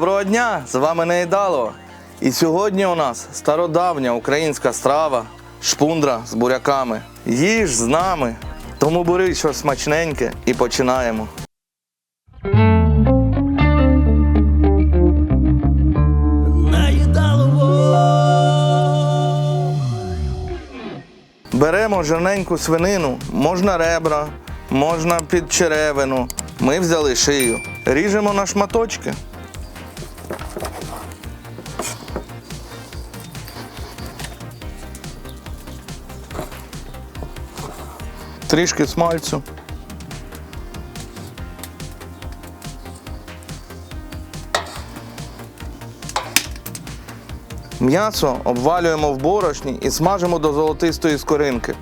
Доброго дня! З вами Неїдалово. І сьогодні у нас стародавня українська страва шпундра з буряками. Їж з нами. Тому бери щось смачненьке і починаємо. Беремо жирненьку свинину, можна ребра, можна під черевину. Ми взяли шию. Ріжемо на шматочки. Трішки смальцю. М'ясо обвалюємо в борошні і смажимо до золотистої скоринки.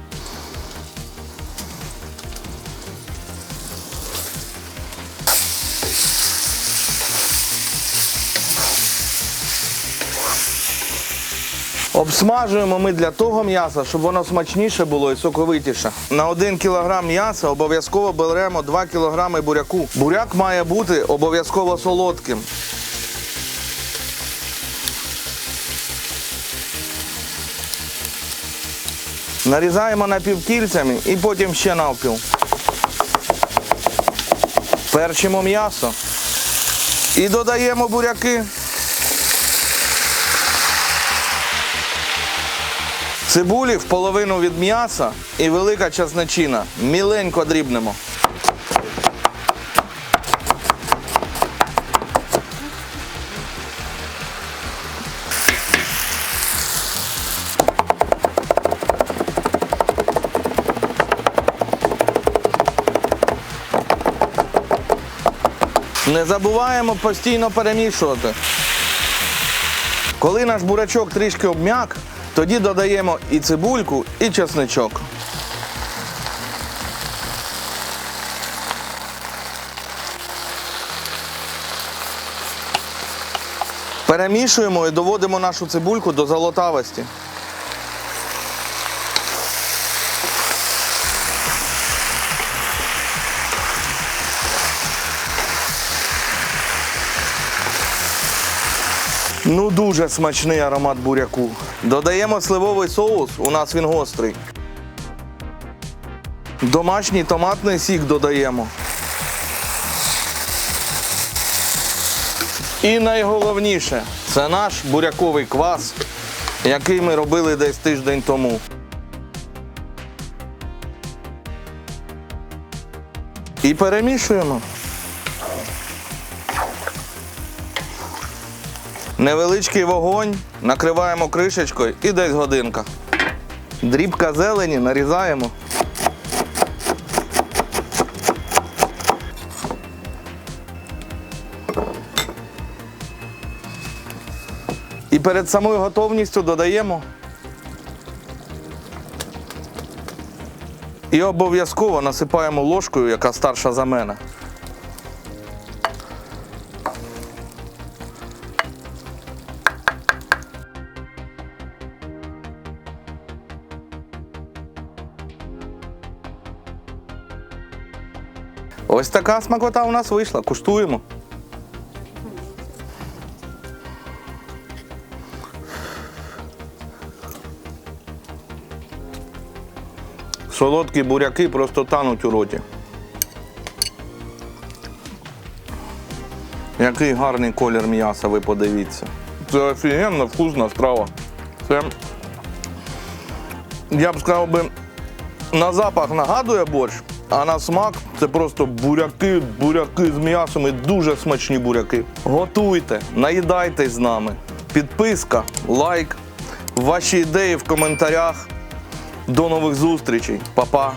Обсмажуємо ми для того м'яса, щоб воно смачніше було і соковитіше. На 1 кг м'яса обов'язково беремо 2 кг буряку. Буряк має бути обов'язково солодким. Нарізаємо напівкільцями і потім ще навпіл. Перчимо м'ясо. І додаємо буряки. Цибулі в половину від м'яса і велика часничина. Міленько дрібнемо. Не забуваємо постійно перемішувати. Коли наш бурячок трішки обм'як, тоді додаємо і цибульку, і чесничок. Перемішуємо і доводимо нашу цибульку до золотавості. Ну дуже смачний аромат буряку. Додаємо сливовий соус, у нас він гострий. Домашній томатний сік додаємо. І найголовніше це наш буряковий квас, який ми робили десь тиждень тому. І перемішуємо. Невеличкий вогонь, накриваємо кришечкою і десь годинка. Дрібка зелені нарізаємо. І перед самою готовністю додаємо. І обов'язково насипаємо ложкою, яка старша за мене. Ось така смакота у нас вийшла. Куштуємо. Солодкі буряки просто тануть у роті. Який гарний колір м'яса, ви подивіться. Це офігенна вкусна страва. Це, я б сказав би, на запах нагадує борщ, а на смак це просто буряки, буряки з м'ясом і дуже смачні буряки. Готуйте, наїдайтесь з нами. Підписка, лайк, ваші ідеї в коментарях. До нових зустрічей. Па-па.